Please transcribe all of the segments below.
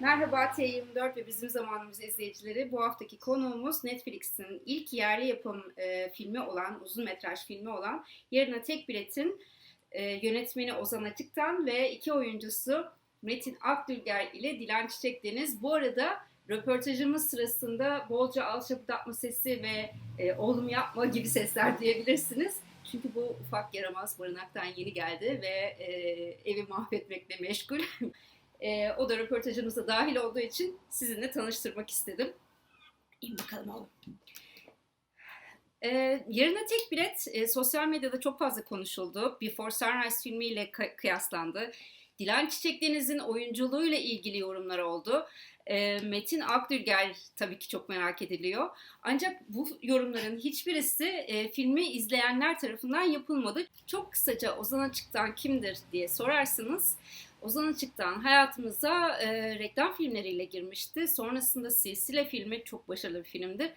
Merhaba T24 ve bizim zamanımız izleyicileri. Bu haftaki konuğumuz Netflix'in ilk yerli yapım e, filmi olan, uzun metraj filmi olan Yarına Tek Bilet'in e, yönetmeni Ozan Açık'tan ve iki oyuncusu Metin Akdülger ile Dilan Çiçek Deniz. Bu arada röportajımız sırasında bolca alçapıdatma sesi ve e, oğlum yapma gibi sesler duyabilirsiniz. Çünkü bu ufak yaramaz barınaktan yeni geldi ve e, evi mahvetmekle meşgul. E, o da röportajımıza dahil olduğu için sizinle tanıştırmak istedim. İn bakalım oğlum. E, yarına tek bilet e, sosyal medyada çok fazla konuşuldu. Before Sunrise filmiyle kı- kıyaslandı. Dilan Çiçek Deniz'in oyunculuğuyla ilgili yorumlar oldu. E, Metin Akdülger tabii ki çok merak ediliyor. Ancak bu yorumların hiçbirisi e, filmi izleyenler tarafından yapılmadı. Çok kısaca Ozan Açık'tan kimdir diye sorarsanız Ozan Açık'tan hayatımıza e, reklam filmleriyle girmişti. Sonrasında Silsile filmi çok başarılı bir filmdir.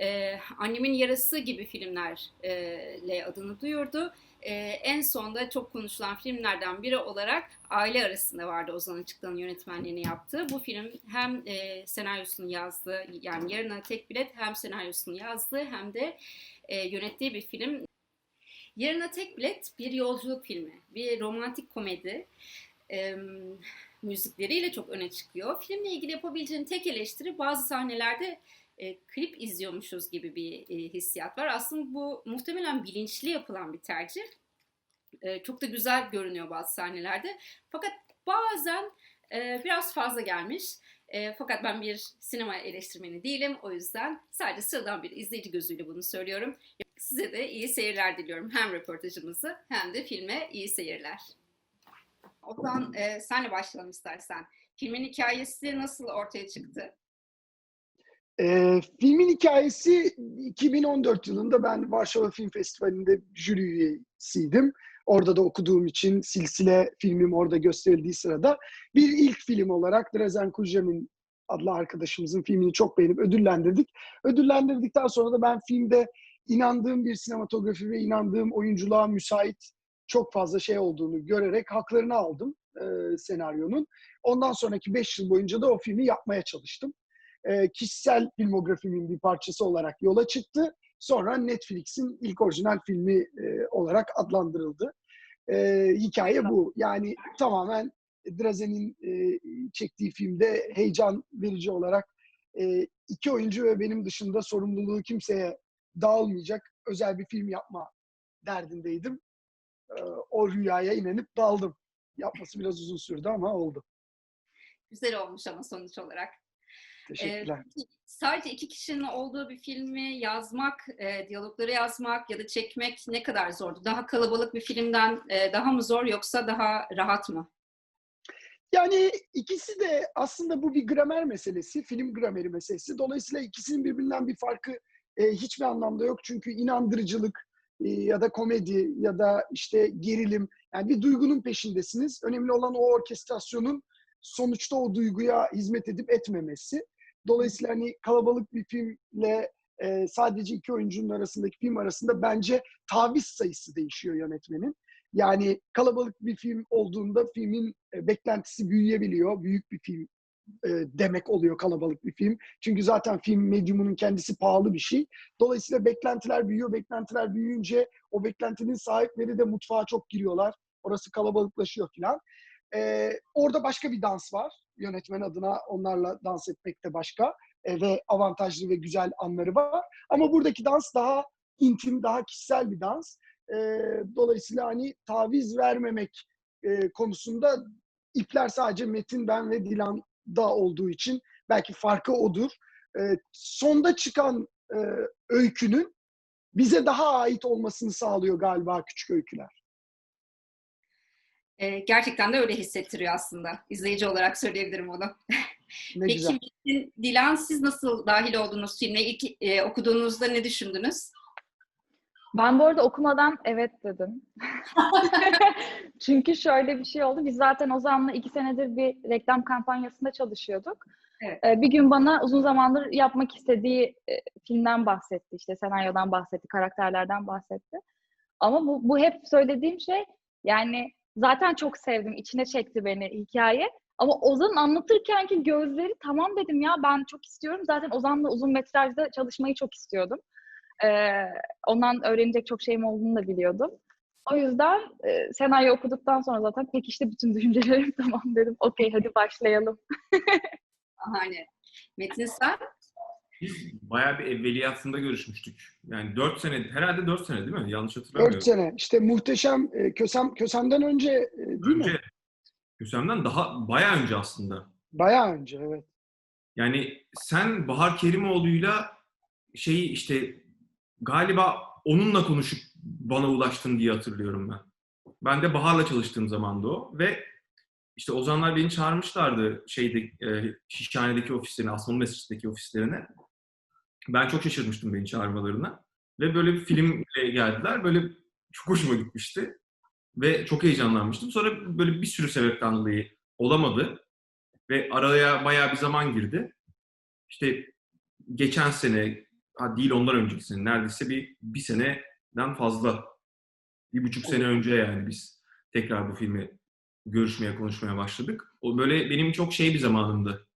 E, Annemin Yarası gibi filmlerle adını duyurdu. E, en sonda çok konuşulan filmlerden biri olarak Aile Arasında vardı Ozan Açık'tan yönetmenliğini yaptığı. Bu film hem e, senaryosunu yazdı, yani Yarına Tek Bilet hem senaryosunu yazdı hem de e, yönettiği bir film. Yarına Tek Bilet bir yolculuk filmi, bir romantik komedi e, müzikleriyle çok öne çıkıyor. Filmle ilgili yapabileceğin tek eleştiri bazı sahnelerde e, klip izliyormuşuz gibi bir e, hissiyat var. Aslında bu muhtemelen bilinçli yapılan bir tercih. E, çok da güzel görünüyor bazı sahnelerde. Fakat bazen e, biraz fazla gelmiş. E, fakat ben bir sinema eleştirmeni değilim. O yüzden sadece sıradan bir izleyici gözüyle bunu söylüyorum. Size de iyi seyirler diliyorum. Hem röportajımızı hem de filme iyi seyirler. Ozan e, senle başlayalım istersen. Filmin hikayesi nasıl ortaya çıktı? Ee, filmin hikayesi 2014 yılında ben Varşova Film Festivali'nde jüri üyesiydim. Orada da okuduğum için silsile filmim orada gösterildiği sırada bir ilk film olarak Drazen Kujamin adlı arkadaşımızın filmini çok beğenip ödüllendirdik. Ödüllendirdikten sonra da ben filmde inandığım bir sinematografi ve inandığım oyunculuğa müsait çok fazla şey olduğunu görerek haklarını aldım e, senaryonun. Ondan sonraki 5 yıl boyunca da o filmi yapmaya çalıştım. E, kişisel filmografimin bir parçası olarak yola çıktı. Sonra Netflix'in ilk orijinal filmi e, olarak adlandırıldı. E, hikaye bu. Yani tamamen Drazen'in çektiği filmde heyecan verici olarak iki oyuncu ve benim dışında sorumluluğu kimseye dağılmayacak özel bir film yapma derdindeydim. O rüyaya inanıp daldım. Yapması biraz uzun sürdü ama oldu. Güzel olmuş ama sonuç olarak. Teşekkürler. Ee, sadece iki kişinin olduğu bir filmi yazmak, e, diyalogları yazmak ya da çekmek ne kadar zordu? Daha kalabalık bir filmden e, daha mı zor yoksa daha rahat mı? Yani ikisi de aslında bu bir gramer meselesi, film grameri meselesi. Dolayısıyla ikisinin birbirinden bir farkı e, hiçbir anlamda yok. Çünkü inandırıcılık e, ya da komedi ya da işte gerilim, yani bir duygunun peşindesiniz. Önemli olan o orkestrasyonun sonuçta o duyguya hizmet edip etmemesi. Dolayısıyla hani kalabalık bir filmle e, sadece iki oyuncunun arasındaki film arasında bence taviz sayısı değişiyor yönetmenin. Yani kalabalık bir film olduğunda filmin e, beklentisi büyüyebiliyor. Büyük bir film e, demek oluyor kalabalık bir film. Çünkü zaten film medyumunun kendisi pahalı bir şey. Dolayısıyla beklentiler büyüyor. Beklentiler büyüyünce o beklentinin sahipleri de mutfağa çok giriyorlar. Orası kalabalıklaşıyor filan. E, orada başka bir dans var. Yönetmen adına onlarla dans etmek de başka. E, ve avantajlı ve güzel anları var. Ama buradaki dans daha intim, daha kişisel bir dans. E, dolayısıyla hani taviz vermemek e, konusunda ipler sadece Metin, ben ve Dilan'da olduğu için belki farkı odur. E, sonda çıkan e, öykünün bize daha ait olmasını sağlıyor galiba küçük öyküler. E, gerçekten de öyle hissettiriyor aslında. İzleyici olarak söyleyebilirim onu. Ne Peki güzel. Metin, Dilan siz nasıl dahil oldunuz filme? İlk e, okuduğunuzda ne düşündünüz? Ben bu arada okumadan evet dedim. Çünkü şöyle bir şey oldu. Biz zaten Ozan'la iki senedir bir reklam kampanyasında çalışıyorduk. Evet. Ee, Bir gün bana uzun zamandır yapmak istediği e, filmden bahsetti. İşte senaryodan bahsetti, karakterlerden bahsetti. Ama bu, bu hep söylediğim şey yani zaten çok sevdim. içine çekti beni hikaye. Ama Ozan'ın anlatırkenki gözleri tamam dedim ya ben çok istiyorum. Zaten Ozan'la uzun metrajda çalışmayı çok istiyordum. Ee, ondan öğrenecek çok şeyim olduğunu da biliyordum. O yüzden e, senaryo okuduktan sonra zaten pekişti bütün düşüncelerim tamam dedim. Okey hadi başlayalım. Hani Metin sen? Biz bayağı bir evveliyatında görüşmüştük. Yani 4 sene, herhalde 4 sene değil mi? Yanlış hatırlamıyorum. 4 sene. İşte muhteşem e, Kösem, Kösem'den önce e, değil mi? Önce, Hüsem'den daha bayağı önce aslında. Bayağı önce evet. Yani sen Bahar Kerimoğlu'yla şeyi işte galiba onunla konuşup bana ulaştın diye hatırlıyorum ben. Ben de Bahar'la çalıştığım zamanda o ve işte Ozanlar beni çağırmışlardı şeyde e, Şişhane'deki ofislerine, Asmalı Mescid'deki ofislerine. Ben çok şaşırmıştım beni çağırmalarına. Ve böyle bir filmle geldiler. Böyle çok hoşuma gitmişti. Ve çok heyecanlanmıştım. Sonra böyle bir sürü sebepten dolayı olamadı. Ve araya bayağı bir zaman girdi. İşte geçen sene, ha değil ondan önceki sene, neredeyse bir, bir seneden fazla. Bir buçuk sene önce yani biz tekrar bu filmi görüşmeye, konuşmaya başladık. O böyle benim çok şey bir zamanımdı.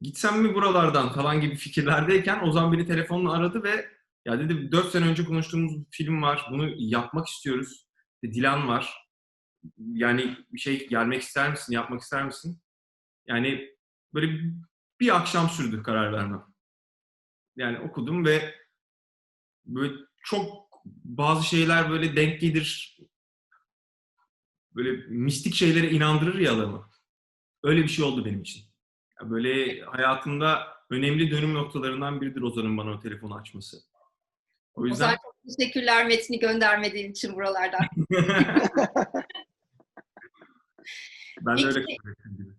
Gitsem mi buralardan falan gibi fikirlerdeyken Ozan beni telefonla aradı ve ya dedi 4 sene önce konuştuğumuz bir film var. Bunu yapmak istiyoruz. Dilan var. Yani bir şey gelmek ister misin? Yapmak ister misin? Yani böyle bir akşam sürdü karar vermem. Yani okudum ve böyle çok bazı şeyler böyle denk gelir. Böyle mistik şeylere inandırır ya adamı. Öyle bir şey oldu benim için. Ya böyle hayatımda önemli dönüm noktalarından biridir Ozan'ın bana o telefonu açması. O yüzden Ozan çok teşekkürler metni göndermediğin için buralardan. ben de öyle Peki- kabul ettim gibi.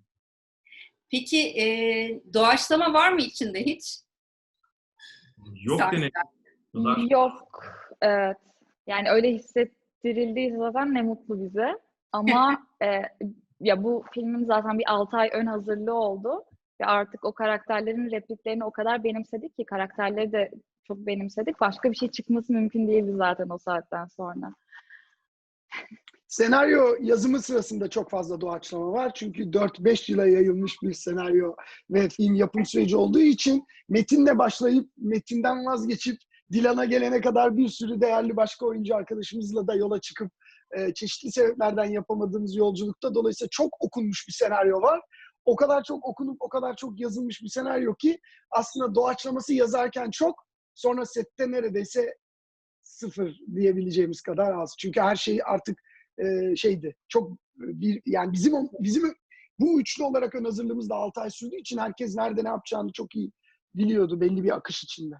Peki e, doğaçlama var mı içinde hiç? Yok Sen- dene. kadar. Yok. Evet. Yani öyle hissettirildiyse zaten ne mutlu bize. Ama e, ya bu filmin zaten bir 6 ay ön hazırlığı oldu. Ve artık o karakterlerin repliklerini o kadar benimsedik ki karakterleri de çok benimsedik. Başka bir şey çıkması mümkün değildi zaten o saatten sonra. Senaryo yazımı sırasında çok fazla doğaçlama var. Çünkü 4-5 yıla yayılmış bir senaryo ve film yapım süreci olduğu için metinle başlayıp metinden vazgeçip Dilan'a gelene kadar bir sürü değerli başka oyuncu arkadaşımızla da yola çıkıp e, çeşitli sebeplerden yapamadığımız yolculukta dolayısıyla çok okunmuş bir senaryo var. O kadar çok okunup o kadar çok yazılmış bir senaryo ki aslında doğaçlaması yazarken çok sonra sette neredeyse sıfır diyebileceğimiz kadar az. Çünkü her şey artık e, şeydi. Çok bir yani bizim bizim bu üçlü olarak ön hazırlığımız da 6 ay sürdüğü için herkes nerede ne yapacağını çok iyi biliyordu belli bir akış içinde.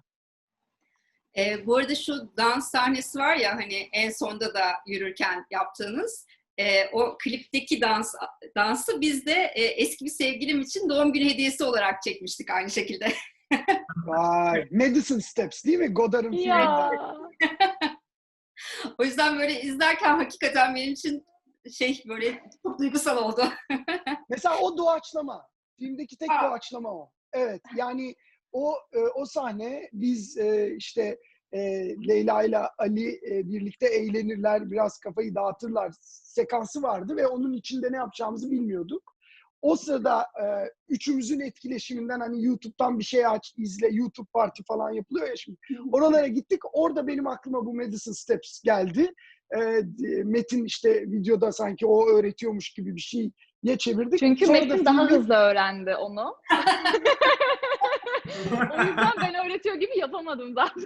E, bu arada şu dans sahnesi var ya hani en sonda da yürürken yaptığınız e, o klipteki dans dansı biz de e, eski bir sevgilim için doğum günü hediyesi olarak çekmiştik aynı şekilde. Vay. Madison Steps değil mi? Godard'ın Ya. filminden. o yüzden böyle izlerken hakikaten benim için şey böyle çok duygusal oldu. Mesela o doğaçlama. Filmdeki tek Aa. doğaçlama o. Evet. Yani o e, o sahne biz e, işte e, Leyla ile Ali e, birlikte eğlenirler, biraz kafayı dağıtırlar sekansı vardı ve onun içinde ne yapacağımızı bilmiyorduk. O sırada e, üçümüzün etkileşiminden hani YouTube'dan bir şey aç, izle, YouTube parti falan yapılıyor ya şimdi. Oralara gittik. Orada benim aklıma bu Madison Steps geldi. E, Metin işte videoda sanki o öğretiyormuş gibi bir şey ye çevirdik. Çünkü Sonra Metin daha filmin- hızlı öğrendi onu. o yüzden ben öğretiyor gibi yapamadım zaten.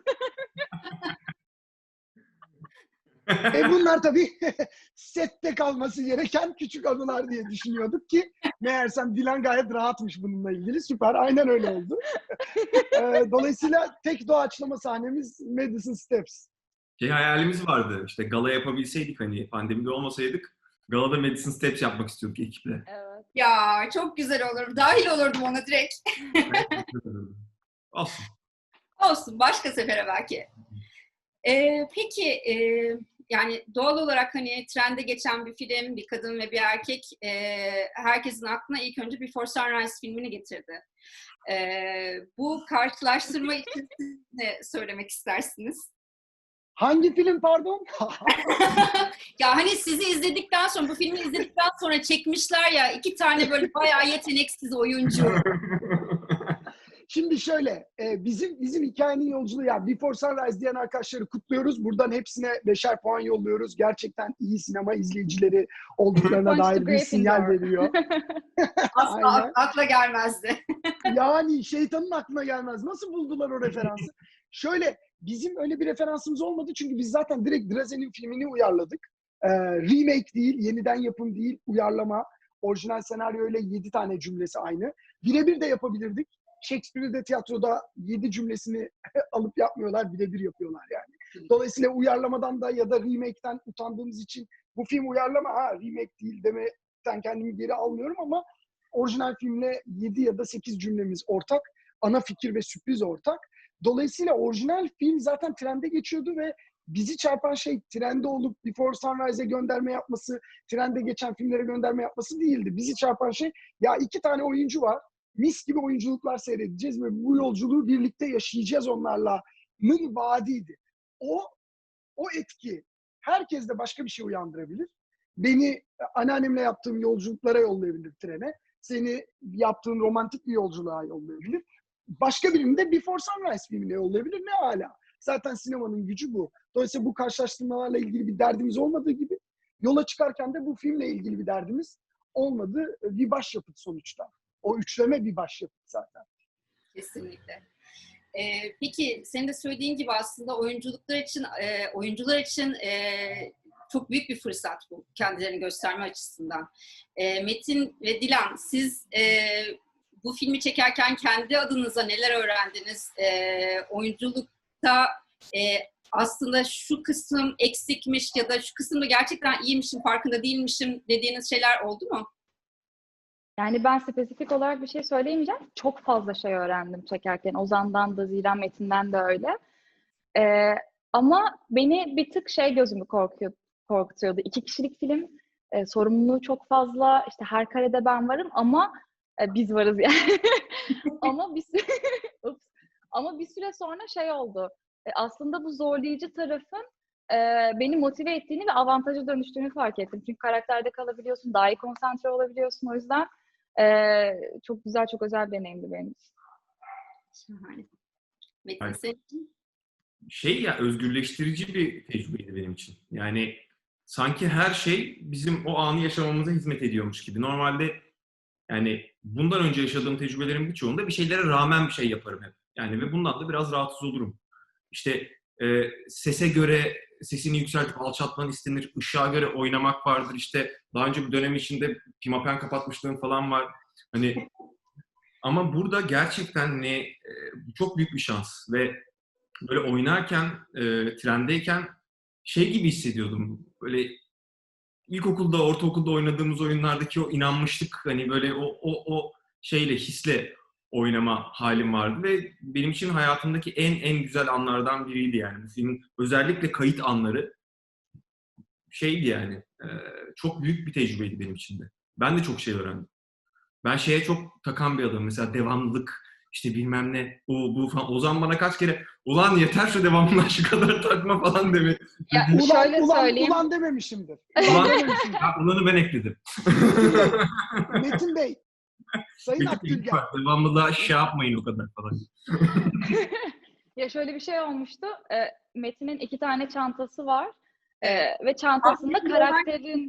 E bunlar tabii sette kalması gereken küçük anılar diye düşünüyorduk ki meğersem Dilan gayet rahatmış bununla ilgili. Süper. Aynen öyle oldu. E, Dolayısıyla tek doğaçlama sahnemiz Madison Steps. Şey hayalimiz vardı. İşte gala yapabilseydik hani pandemide olmasaydık galada Madison Steps yapmak istiyorduk ekiple. Evet. ya çok güzel olur. Dahil olurdum ona direkt. Olsun. Olsun başka sefere belki. Ee, peki e, yani doğal olarak hani trende geçen bir film, bir kadın ve bir erkek e, herkesin aklına ilk önce Before Sunrise filmini getirdi. E, bu karşılaştırma için ne söylemek istersiniz? Hangi film pardon? ya hani sizi izledikten sonra, bu filmi izledikten sonra çekmişler ya iki tane böyle bayağı yeteneksiz oyuncu. Şimdi şöyle, e, bizim bizim hikayenin yolculuğu yani Before Sunrise diyen arkadaşları kutluyoruz. Buradan hepsine beşer puan yolluyoruz. Gerçekten iyi sinema izleyicileri olduklarına dair bir sinyal veriyor. Asla Aynen. akla gelmezdi. Yani şeytanın aklına gelmez. Nasıl buldular o referansı? Şöyle, bizim öyle bir referansımız olmadı çünkü biz zaten direkt Drazen'in filmini uyarladık. Ee, remake değil, yeniden yapım değil, uyarlama. Orijinal senaryoyla 7 tane cümlesi aynı. Birebir de yapabilirdik. Shakespeare'i de tiyatroda 7 cümlesini alıp yapmıyorlar, birebir yapıyorlar yani. Dolayısıyla uyarlamadan da ya da remake'ten utandığımız için bu film uyarlama, ha remake değil demekten kendimi geri almıyorum ama orijinal filmle 7 ya da 8 cümlemiz ortak. Ana fikir ve sürpriz ortak. Dolayısıyla orijinal film zaten trende geçiyordu ve bizi çarpan şey trende olup Before Sunrise'e gönderme yapması, trende geçen filmlere gönderme yapması değildi. Bizi çarpan şey ya iki tane oyuncu var. Mis gibi oyunculuklar seyredeceğiz ve bu yolculuğu birlikte yaşayacağız onlarla. Nın vaadiydi. O, o etki herkeste başka bir şey uyandırabilir. Beni anneannemle yaptığım yolculuklara yollayabilir trene. Seni yaptığın romantik bir yolculuğa yollayabilir. Başka birini de Before Sunrise filmine yollayabilir. Ne hala. Zaten sinemanın gücü bu. Dolayısıyla bu karşılaştırmalarla ilgili bir derdimiz olmadığı gibi yola çıkarken de bu filmle ilgili bir derdimiz olmadı. Bir başyapıt sonuçta. O üçleme bir başyapıt zaten. Kesinlikle. Ee, peki senin de söylediğin gibi aslında oyunculuklar için, e, oyuncular için e, çok büyük bir fırsat bu kendilerini gösterme açısından. E, Metin ve Dilan siz e, bu filmi çekerken kendi adınıza neler öğrendiniz? E, oyunculukta e, aslında şu kısım eksikmiş ya da şu kısımda gerçekten iyiymişim, farkında değilmişim dediğiniz şeyler oldu mu? Yani ben spesifik olarak bir şey söyleyemeyeceğim. Çok fazla şey öğrendim çekerken. Ozan'dan da, Zilan Metin'den de öyle. Ee, ama beni bir tık şey gözümü korkuyor, korkutuyordu. İki kişilik film, e, sorumluluğu çok fazla. İşte her karede ben varım ama e, biz varız yani. ama bir süre, Ups. ama bir süre sonra şey oldu. E, aslında bu zorlayıcı tarafın e, beni motive ettiğini ve avantaja dönüştüğünü fark ettim. Çünkü karakterde kalabiliyorsun, daha iyi konsantre olabiliyorsun. O yüzden e, çok güzel, çok özel bir deneyimdi benim için. Şahane. Metin senin şey ya özgürleştirici bir tecrübeydi benim için. Yani sanki her şey bizim o anı yaşamamıza hizmet ediyormuş gibi. Normalde yani bundan önce yaşadığım tecrübelerin birçoğunda bir şeylere rağmen bir şey yaparım hep. Yani ve bundan da biraz rahatsız olurum. İşte e, sese göre sesini yükseltip alçaltman istenir. Işığa göre oynamak vardır. İşte daha önce bir dönem içinde pimapen kapatmışlığım falan var. Hani ama burada gerçekten ne e, çok büyük bir şans ve böyle oynarken, e, trendeyken şey gibi hissediyordum. Böyle ilkokulda, ortaokulda oynadığımız oyunlardaki o inanmışlık hani böyle o o o şeyle, hisle oynama halim vardı ve benim için hayatımdaki en en güzel anlardan biriydi yani. Bu filmin özellikle kayıt anları şeydi yani. e, çok büyük bir tecrübeydi benim için de. Ben de çok şey öğrendim. Ben şeye çok takan bir adamım. Mesela devamlılık, işte bilmem ne, o bu falan. Ozan bana kaç kere ulan yeter şu devamlılığa şu kadar takma falan demi. Ya, Ulan, Şöyle ulan, söyleyeyim. ulan dememişimdir. Ulan- dememişimdir. Ya ulanı ben ekledim. Metin Bey, Sayın bak, devamlılığa şey yapmayın o kadar falan. Ya şöyle bir şey olmuştu. E, Metin'in iki tane çantası var. E, ve çantasında karakterin...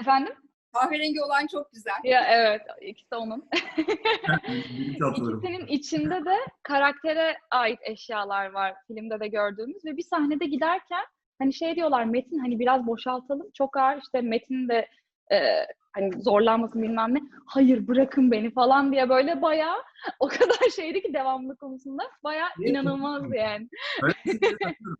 Efendim? Kahverengi olan çok güzel. Ya evet, ikisi onun. İkisinin içinde de karaktere ait eşyalar var filmde de gördüğümüz ve bir sahnede giderken hani şey diyorlar Metin hani biraz boşaltalım çok ağır işte Metin de e, hani zorlanmasın bilmem ne hayır bırakın beni falan diye böyle bayağı o kadar şeydi ki devamlı konusunda bayağı Evet, inanılmazdı yani. Katılıyorum.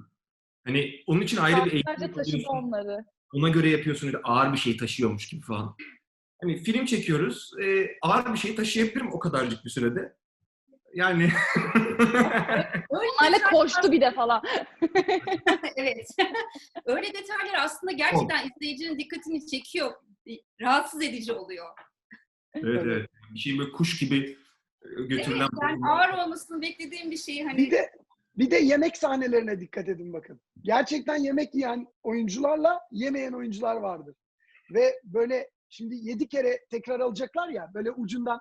Hani onun için ayrı bir eğitim taşıdı alıyorsun. onları. Ona göre yapıyorsun öyle ağır bir şey taşıyormuş gibi falan. Hani film çekiyoruz. e, ağır bir şey taşıyabilirim o kadarcık bir sürede. Yani Öyle koştu bir de falan. evet. Öyle detaylar aslında gerçekten izleyicinin dikkatini çekiyor. Rahatsız edici oluyor. evet evet. Bir şey böyle kuş gibi e, götürülen Evet, yani ağır olmasını beklediğim bir şey hani Bir de bir de yemek sahnelerine dikkat edin bakın. gerçekten yemek yiyen oyuncularla yemeyen oyuncular vardır. Ve böyle şimdi yedi kere tekrar alacaklar ya böyle ucundan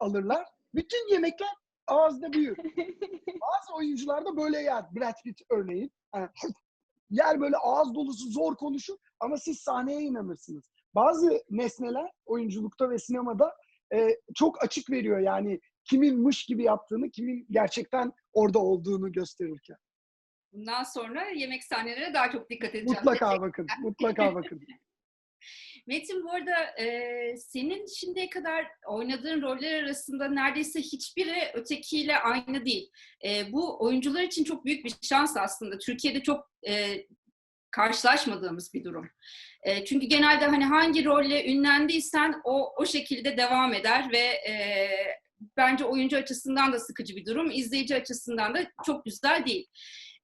alırlar. Bütün yemekler ağızda büyür. Bazı oyuncular da böyle yer. Brad Pitt örneğin. Yani yer böyle ağız dolusu zor konuşur ama siz sahneye inanırsınız. Bazı nesneler oyunculukta ve sinemada e, çok açık veriyor yani kimin mış gibi yaptığını, kimin gerçekten orada olduğunu gösterirken. Bundan sonra yemek sahnelerine daha çok dikkat edeceğim. Mutlaka bakın, mutlaka bakın. Metin bu arada e, senin şimdiye kadar oynadığın roller arasında neredeyse hiçbiri ötekiyle aynı değil. E, bu oyuncular için çok büyük bir şans aslında. Türkiye'de çok e, karşılaşmadığımız bir durum. E, çünkü genelde hani hangi rolle ünlendiysen o o şekilde devam eder ve e, bence oyuncu açısından da sıkıcı bir durum, izleyici açısından da çok güzel değil.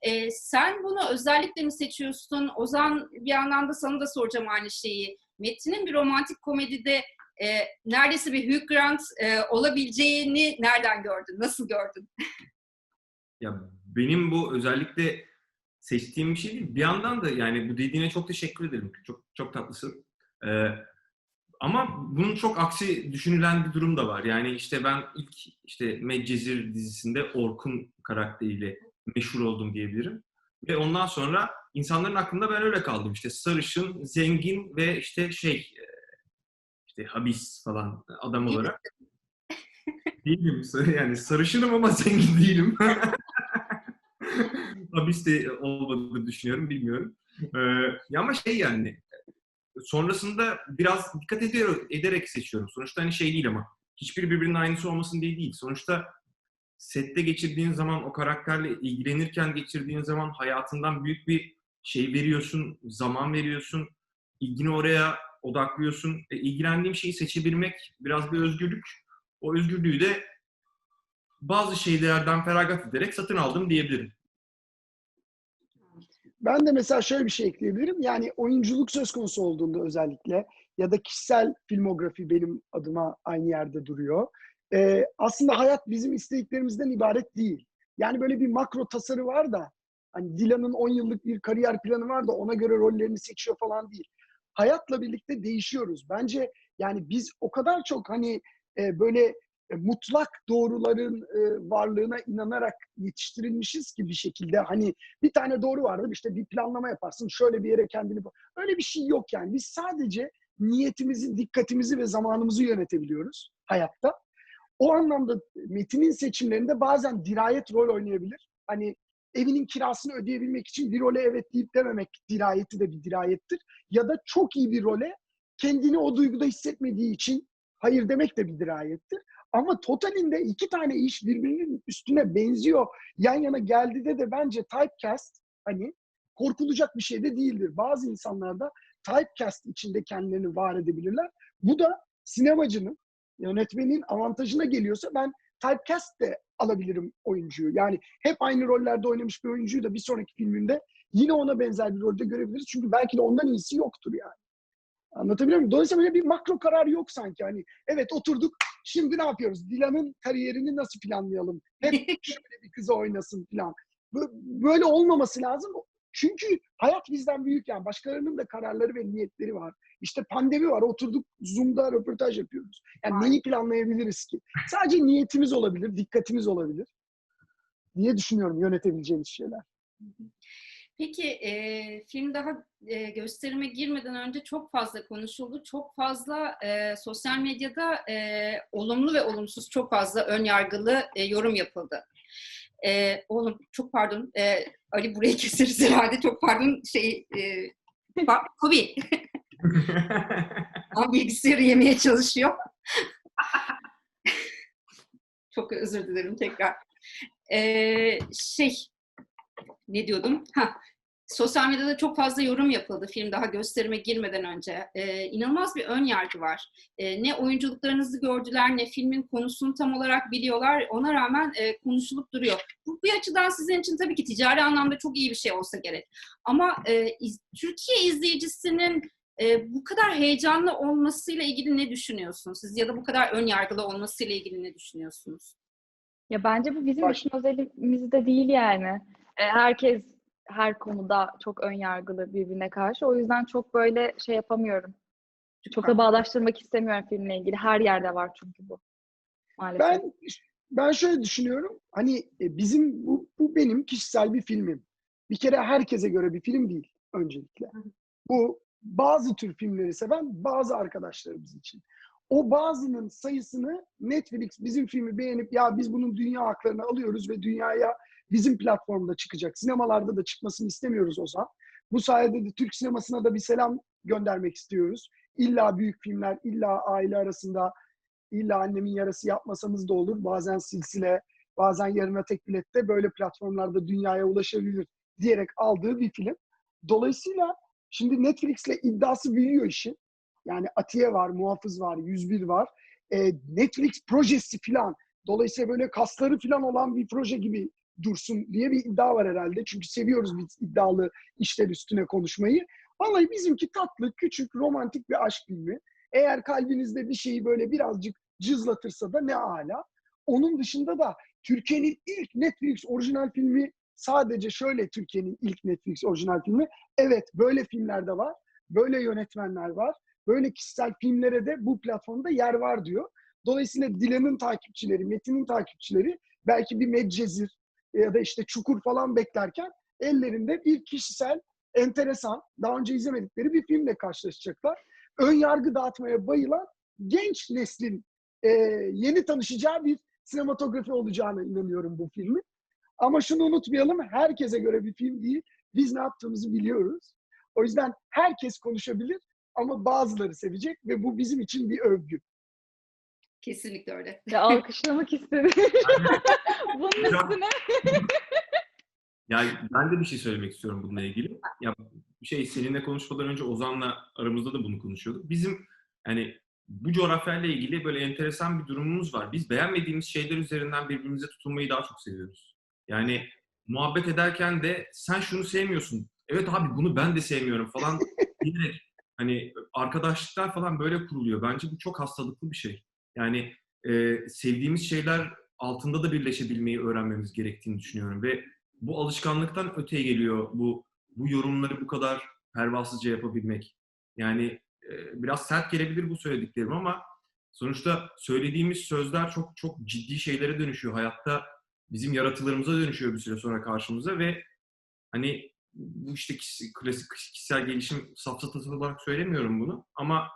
E, sen bunu özellikle mi seçiyorsun? Ozan bir yandan da sana da soracağım aynı şeyi. Metin'in bir romantik komedide e, neredeyse bir Hugh Grant e, olabileceğini nereden gördün? Nasıl gördün? Ya benim bu özellikle seçtiğim bir şey değil. Bir yandan da yani bu dediğine çok teşekkür ederim. Çok çok tatlısın. Ee, ama bunun çok aksi düşünülen bir durum da var. Yani işte ben ilk işte Medcezir dizisinde Orkun karakteriyle meşhur oldum diyebilirim. Ve ondan sonra insanların aklında ben öyle kaldım. İşte sarışın, zengin ve işte şey e, işte habis falan adam olarak. Değilim. Yani sarışınım ama zengin değilim. Habis de olmadığını düşünüyorum. Bilmiyorum. Ee, ya ama şey yani sonrasında biraz dikkat ediyor, ederek seçiyorum. Sonuçta hani şey değil ama hiçbiri birbirinin aynısı olmasın diye değil. Sonuçta sette geçirdiğin zaman o karakterle ilgilenirken geçirdiğin zaman hayatından büyük bir şey veriyorsun, zaman veriyorsun, ilgini oraya odaklıyorsun. E, ilgilendiğim şeyi seçebilmek biraz bir özgürlük. O özgürlüğü de bazı şeylerden feragat ederek satın aldım diyebilirim. Ben de mesela şöyle bir şey ekleyebilirim. Yani oyunculuk söz konusu olduğunda özellikle ya da kişisel filmografi benim adıma aynı yerde duruyor. Ee, aslında hayat bizim istediklerimizden ibaret değil. Yani böyle bir makro tasarı var da hani Dilan'ın 10 yıllık bir kariyer planı var da ona göre rollerini seçiyor falan değil. Hayatla birlikte değişiyoruz. Bence yani biz o kadar çok hani e, böyle e, mutlak doğruların e, varlığına inanarak yetiştirilmişiz ki bir şekilde. Hani bir tane doğru vardır işte bir planlama yaparsın şöyle bir yere kendini öyle bir şey yok yani. Biz sadece niyetimizi dikkatimizi ve zamanımızı yönetebiliyoruz hayatta. O anlamda Metin'in seçimlerinde bazen dirayet rol oynayabilir. Hani evinin kirasını ödeyebilmek için bir role evet deyip dememek dirayeti de bir dirayettir. Ya da çok iyi bir role kendini o duyguda hissetmediği için hayır demek de bir dirayettir. Ama totalinde iki tane iş birbirinin üstüne benziyor. Yan yana geldiğinde de bence typecast hani korkulacak bir şey de değildir. Bazı insanlar da typecast içinde kendilerini var edebilirler. Bu da sinemacının, yönetmenin avantajına geliyorsa ben typecast de alabilirim oyuncuyu. Yani hep aynı rollerde oynamış bir oyuncuyu da bir sonraki filminde yine ona benzer bir rolde görebiliriz. Çünkü belki de ondan iyisi yoktur yani. Anlatabiliyor muyum? Dolayısıyla böyle bir makro karar yok sanki. Hani evet oturduk şimdi ne yapıyoruz? Dilan'ın kariyerini nasıl planlayalım? Hep şöyle bir kızı oynasın falan. Böyle olmaması lazım. Çünkü hayat bizden büyük yani. Başkalarının da kararları ve niyetleri var. İşte pandemi var. Oturduk Zoom'da röportaj yapıyoruz. Yani neyi planlayabiliriz ki? Sadece niyetimiz olabilir, dikkatimiz olabilir diye düşünüyorum yönetebileceğimiz şeyler. Peki e, film daha e, gösterime girmeden önce çok fazla konuşuldu. Çok fazla e, sosyal medyada e, olumlu ve olumsuz çok fazla ön yargılı e, yorum yapıldı. E, oğlum çok pardon. E, Ali burayı keseriz herhalde. Çok pardon. Şey, e, Kobi. Ama bilgisayarı yemeye çalışıyor. çok özür dilerim tekrar. E, şey, ne diyordum? Ha, sosyal medyada çok fazla yorum yapıldı film daha gösterime girmeden önce. Ee, inanılmaz bir ön yargı var. Ee, ne oyunculuklarınızı gördüler ne filmin konusunu tam olarak biliyorlar. Ona rağmen e, konuşulup duruyor. Bu bir açıdan sizin için tabii ki ticari anlamda çok iyi bir şey olsa gerek. Ama e, iz, Türkiye izleyicisinin e, bu kadar heyecanlı olmasıyla ilgili ne düşünüyorsunuz? Siz ya da bu kadar ön yargılı olmasıyla ilgili ne düşünüyorsunuz? Ya bence bu bizim Baş- için özelimizde değil yani. E, herkes her konuda çok ön yargılı birbirine karşı. O yüzden çok böyle şey yapamıyorum. Çok da bağdaştırmak istemiyorum filmle ilgili. Her yerde var çünkü bu. Maalesef. Ben ben şöyle düşünüyorum. Hani e, bizim bu, bu benim kişisel bir filmim. Bir kere herkese göre bir film değil öncelikle. Bu bazı tür filmleri seven bazı arkadaşlarımız için. O bazının sayısını Netflix bizim filmi beğenip ya biz bunun dünya haklarını alıyoruz ve dünyaya bizim platformda çıkacak. Sinemalarda da çıkmasını istemiyoruz o zaman. Bu sayede de Türk sinemasına da bir selam göndermek istiyoruz. İlla büyük filmler, illa aile arasında İlla annemin yarası yapmasamız da olur. Bazen silsile, bazen yarına tek bilette böyle platformlarda dünyaya ulaşabilir diyerek aldığı bir film. Dolayısıyla şimdi Netflix'le iddiası büyüyor işin. Yani Atiye var, Muhafız var, 101 var. Ee, Netflix projesi falan. Dolayısıyla böyle kasları falan olan bir proje gibi dursun diye bir iddia var herhalde. Çünkü seviyoruz biz iddialı işler üstüne konuşmayı. Vallahi bizimki tatlı, küçük, romantik bir aşk filmi. Eğer kalbinizde bir şeyi böyle birazcık cızlatırsa da ne ala. Onun dışında da Türkiye'nin ilk Netflix orijinal filmi sadece şöyle Türkiye'nin ilk Netflix orijinal filmi. Evet böyle filmler de var. Böyle yönetmenler var. Böyle kişisel filmlere de bu platformda yer var diyor. Dolayısıyla Dilan'ın takipçileri, Metin'in takipçileri belki bir Medcezir ya da işte Çukur falan beklerken ellerinde bir kişisel, enteresan, daha önce izlemedikleri bir filmle karşılaşacaklar ön yargı dağıtmaya bayılan genç neslin e, yeni tanışacağı bir sinematografi olacağına inanıyorum bu filmin. Ama şunu unutmayalım, herkese göre bir film değil. Biz ne yaptığımızı biliyoruz. O yüzden herkes konuşabilir ama bazıları sevecek ve bu bizim için bir övgü. Kesinlikle öyle. Ya alkışlamak istedim. Bunun üstüne. Yani ben de bir şey söylemek istiyorum bununla ilgili. Ya şey seninle konuşmadan önce Ozan'la aramızda da bunu konuşuyorduk. Bizim yani bu coğrafyayla ilgili böyle enteresan bir durumumuz var. Biz beğenmediğimiz şeyler üzerinden birbirimize tutulmayı daha çok seviyoruz. Yani muhabbet ederken de sen şunu sevmiyorsun. Evet abi bunu ben de sevmiyorum falan diyerek hani arkadaşlıklar falan böyle kuruluyor. Bence bu çok hastalıklı bir şey. Yani e, sevdiğimiz şeyler altında da birleşebilmeyi öğrenmemiz gerektiğini düşünüyorum ve bu alışkanlıktan öteye geliyor bu bu yorumları bu kadar pervasızca yapabilmek. Yani e, biraz sert gelebilir bu söylediklerim ama sonuçta söylediğimiz sözler çok çok ciddi şeylere dönüşüyor. Hayatta bizim yaratılarımıza dönüşüyor bir süre sonra karşımıza ve hani bu işte kişi, klasik kişisel gelişim safsatası olarak söylemiyorum bunu ama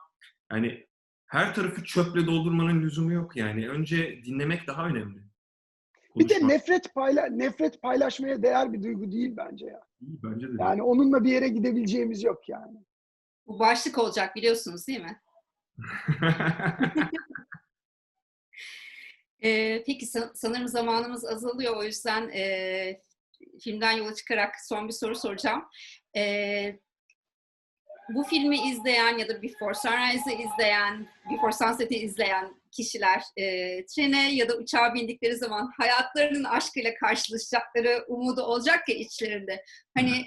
yani her tarafı çöple doldurmanın lüzumu yok yani. Önce dinlemek daha önemli. Bir de Konuşmak nefret payla nefret paylaşmaya değer bir duygu değil bence ya. iyi, bence de. Yani onunla bir yere gidebileceğimiz yok yani. Bu başlık olacak biliyorsunuz değil mi? Ee, peki san- sanırım zamanımız azalıyor. O yüzden e, filmden yola çıkarak son bir soru soracağım. Ee, bu filmi izleyen ya da Before Sunrise'ı izleyen, Before Sunset'i izleyen kişiler e, trene ya da uçağa bindikleri zaman hayatlarının aşkıyla karşılaşacakları umudu olacak ya içlerinde. Hani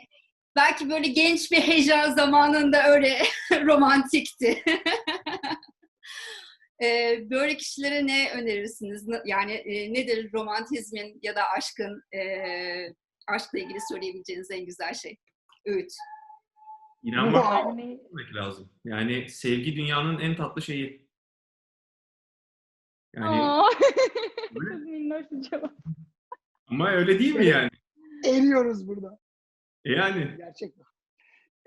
belki böyle genç bir heyecan zamanında öyle romantikti. Ee, böyle kişilere ne önerirsiniz? Yani e, nedir romantizmin ya da aşkın e, aşkla ilgili söyleyebileceğiniz en güzel şey? Öğüt. İnanmak lazım. Yani sevgi dünyanın en tatlı şeyi. Yani. Çok minnoş bir cevap. ama öyle değil mi yani? Eriyoruz burada. E Yani Gerçekten.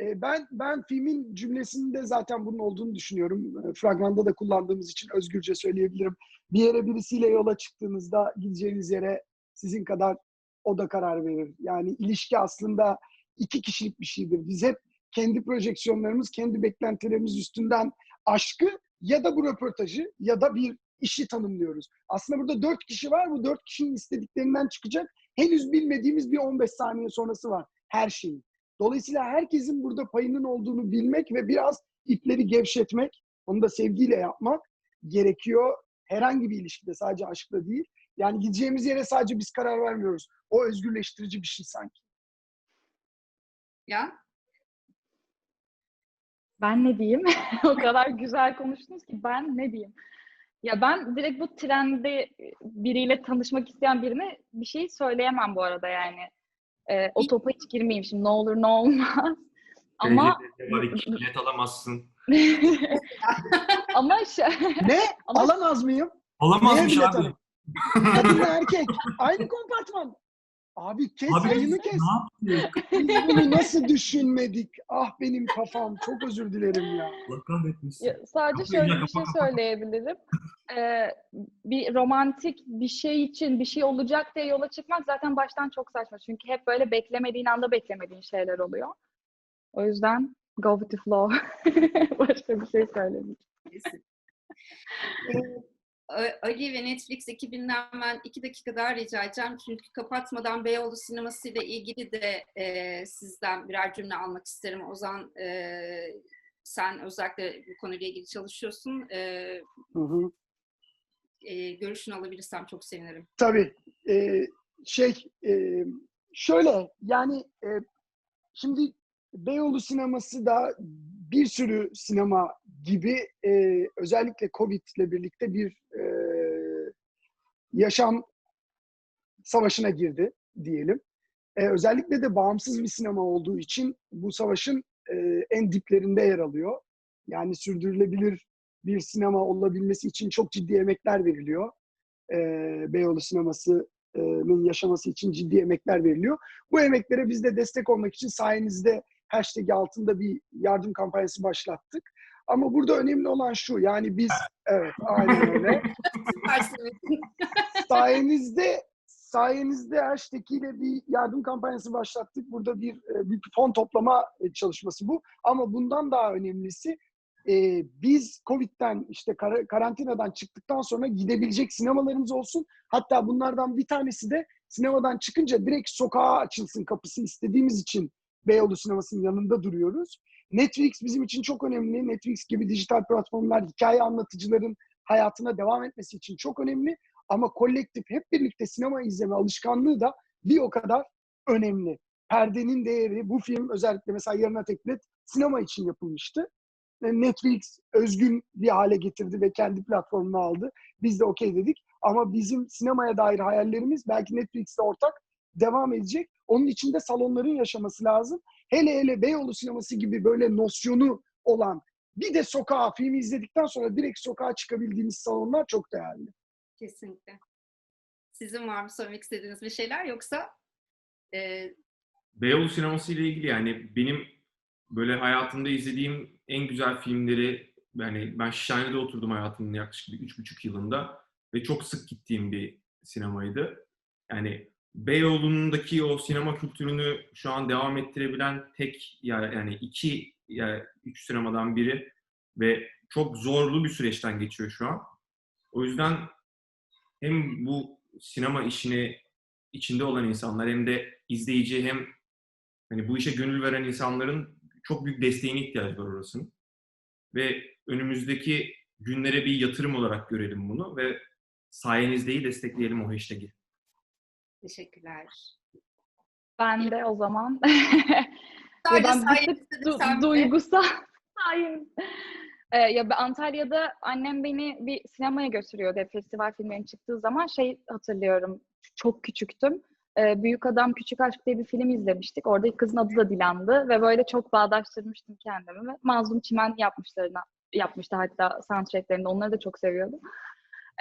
Ee, ben ben filmin cümlesinde zaten bunun olduğunu düşünüyorum. Ee, Fragmanda da kullandığımız için özgürce söyleyebilirim. Bir yere birisiyle yola çıktığınızda gideceğiniz yere sizin kadar o da karar verir. Yani ilişki aslında iki kişilik bir şeydir. Biz hep kendi projeksiyonlarımız, kendi beklentilerimiz üstünden aşkı ya da bu röportajı ya da bir işi tanımlıyoruz. Aslında burada dört kişi var. Bu dört kişinin istediklerinden çıkacak henüz bilmediğimiz bir 15 saniye sonrası var her şeyin. Dolayısıyla herkesin burada payının olduğunu bilmek ve biraz ipleri gevşetmek, onu da sevgiyle yapmak gerekiyor. Herhangi bir ilişkide sadece aşkla değil. Yani gideceğimiz yere sadece biz karar vermiyoruz. O özgürleştirici bir şey sanki. Ya Ben ne diyeyim? o kadar güzel konuştunuz ki ben ne diyeyim? Ya ben direkt bu trende biriyle tanışmak isteyen birine bir şey söyleyemem bu arada yani. e, o topa hiç girmeyeyim şimdi ne olur ne olmaz. Ama var iki bilet alamazsın. ama Ne? Ama- Alamaz mıyım? Alamazmış abi. Kadın erkek. Aynı kompartman. Abi kes Abi yayını kes. Biz bunu nasıl düşünmedik? Ah benim kafam. Çok özür dilerim ya. Kahretmesin. Ya, sadece şöyle bir şey söyleyebilirim. Ee, bir romantik bir şey için bir şey olacak diye yola çıkmak zaten baştan çok saçma. Çünkü hep böyle beklemediğin anda beklemediğin şeyler oluyor. O yüzden go with the flow. Başka bir şey söylemeyeceğim. Ali ve Netflix ekibinden ben iki dakika daha rica edeceğim. Çünkü kapatmadan Beyoğlu sineması ile ilgili de e, sizden birer cümle almak isterim. Ozan e, sen özellikle bu konuyla ilgili çalışıyorsun. E, Hı hı. e, görüşünü alabilirsem çok sevinirim. Tabii. Ee, şey, e, şöyle yani e, şimdi Beyoğlu sineması da bir sürü sinema gibi e, özellikle Covid ile birlikte bir e, yaşam savaşına girdi diyelim. E, özellikle de bağımsız bir sinema olduğu için bu savaşın e, en diplerinde yer alıyor. Yani sürdürülebilir bir sinema olabilmesi için çok ciddi emekler veriliyor e, Beyoğlu sinemasının yaşaması için ciddi emekler veriliyor. Bu emeklere biz de destek olmak için sayenizde hashtag altında bir yardım kampanyası başlattık. Ama burada önemli olan şu, yani biz, evet aynen öyle. Sayenizde sayenizde hashtag ile bir yardım kampanyası başlattık. Burada bir e, büyük bir fon toplama e, çalışması bu. Ama bundan daha önemlisi e, biz Covid'den işte kar- karantinadan çıktıktan sonra gidebilecek sinemalarımız olsun. Hatta bunlardan bir tanesi de sinemadan çıkınca direkt sokağa açılsın kapısı istediğimiz için Beyoğlu sinemasının yanında duruyoruz. Netflix bizim için çok önemli. Netflix gibi dijital platformlar hikaye anlatıcıların hayatına devam etmesi için çok önemli. Ama kolektif hep birlikte sinema izleme alışkanlığı da bir o kadar önemli. Perdenin değeri, bu film özellikle mesela Yarına Teklet sinema için yapılmıştı. E, Netflix özgün bir hale getirdi ve kendi platformunu aldı. Biz de okey dedik. Ama bizim sinemaya dair hayallerimiz belki Netflix'te ortak devam edecek. Onun için de salonların yaşaması lazım. Hele hele Beyoğlu sineması gibi böyle nosyonu olan bir de sokağa filmi izledikten sonra direkt sokağa çıkabildiğimiz salonlar çok değerli. Kesinlikle. Sizin var mı söylemek istediğiniz bir şeyler yoksa e, Beyoğlu sineması ile ilgili yani benim böyle hayatımda izlediğim en güzel filmleri yani ben Şişhane'de oturdum hayatımın yaklaşık bir üç buçuk yılında ve çok sık gittiğim bir sinemaydı. Yani Beyoğlu'ndaki o sinema kültürünü şu an devam ettirebilen tek yani iki ya üç sinemadan biri ve çok zorlu bir süreçten geçiyor şu an. O yüzden hem bu sinema işini içinde olan insanlar hem de izleyici hem hani bu işe gönül veren insanların çok büyük desteğine ihtiyacı var orasının. Ve önümüzdeki günlere bir yatırım olarak görelim bunu ve sayenizdeyi destekleyelim o hashtag'i. Teşekkürler. Ben de o zaman Sadece ben du- sen duygusal. Hayır. Ee, ya ben Antalya'da annem beni bir sinemaya götürüyordu. Festival filmlerin çıktığı zaman şey hatırlıyorum. Çok küçüktüm. Ee, Büyük Adam Küçük Aşk diye bir film izlemiştik. Orada kızın adı da Dilan'dı ve böyle çok bağdaştırmıştım kendimi. Ve Mazlum Çimen yapmışlarına yapmıştı hatta soundtracklerinde. Onları da çok seviyordum.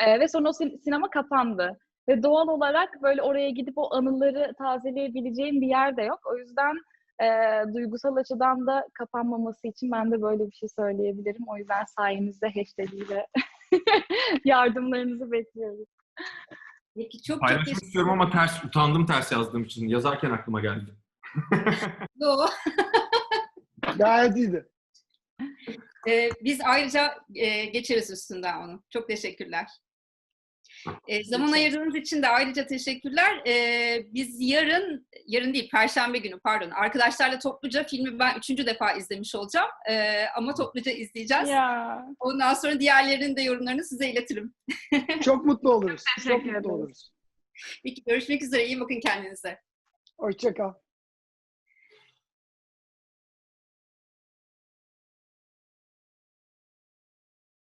Ee, ve sonra o sin- sinema kapandı. Ve doğal olarak böyle oraya gidip o anıları tazeleyebileceğim bir yer de yok. O yüzden e, duygusal açıdan da kapanmaması için ben de böyle bir şey söyleyebilirim. O yüzden sayenizde hashtag ile yardımlarınızı bekliyoruz. Peki çok çok Paylaşmak teşekkür istiyorum ama ters, utandım ters yazdığım için. Yazarken aklıma geldi. ederim. Gayet iyiydi. Ee, biz ayrıca e, geçeriz üstünden onu. Çok teşekkürler. E, zaman Lütfen. ayırdığınız için de ayrıca teşekkürler. E, biz yarın, yarın değil, Perşembe günü pardon, arkadaşlarla topluca filmi ben üçüncü defa izlemiş olacağım. E, ama topluca izleyeceğiz. Ya. Ondan sonra diğerlerinin de yorumlarını size iletirim. Çok mutlu oluruz. Çok mutlu oluruz. Peki görüşmek üzere. İyi bakın kendinize. Hoşça kal.